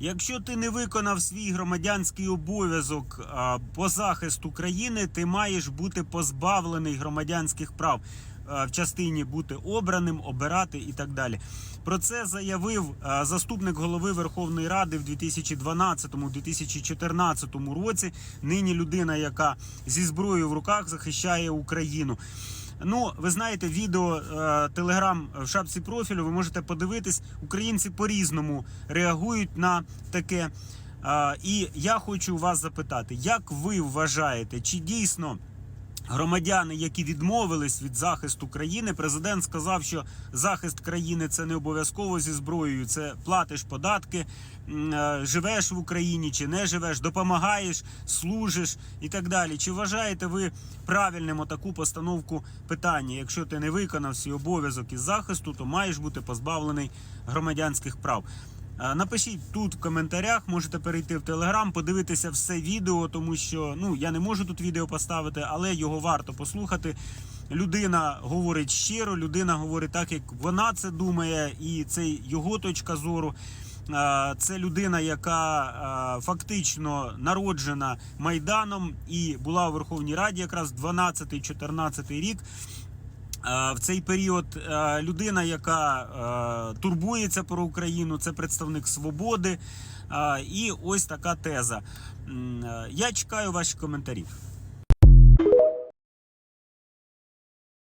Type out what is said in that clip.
Якщо ти не виконав свій громадянський обов'язок по захисту країни, ти маєш бути позбавлений громадянських прав в частині бути обраним, обирати і так далі. Про це заявив заступник голови Верховної Ради в 2012-2014 році. Нині людина, яка зі зброєю в руках захищає Україну. Ну, ви знаєте, відео Телеграм в шапці профілю. Ви можете подивитись. Українці по-різному реагують на таке. Е, і я хочу вас запитати, як ви вважаєте, чи дійсно громадяни, які відмовились від захисту країни, президент сказав, що захист країни це не обов'язково зі зброєю, це платиш податки, е, живеш в Україні чи не живеш, допомагаєш, служиш і так далі. Чи вважаєте ви правильним отаку постановку питання? Якщо ти не виконав свій обов'язок із захисту, то маєш бути позбавлений громадянських прав. Е, Напишіть тут в коментарях, можете перейти в Телеграм, подивитися все відео, тому що ну я не можу тут відео поставити, але його варто послухати. Людина говорить щиро, людина говорить так, як вона це думає, і це його точка зору. Е, Це людина, яка е, фактично народжена майданом і була у Верховній Раді якраз 12-14 рік. Е, В цей період е, людина, яка е, турбується про Україну, це представник свободи. І ось така теза. Я чекаю ваші коментарі.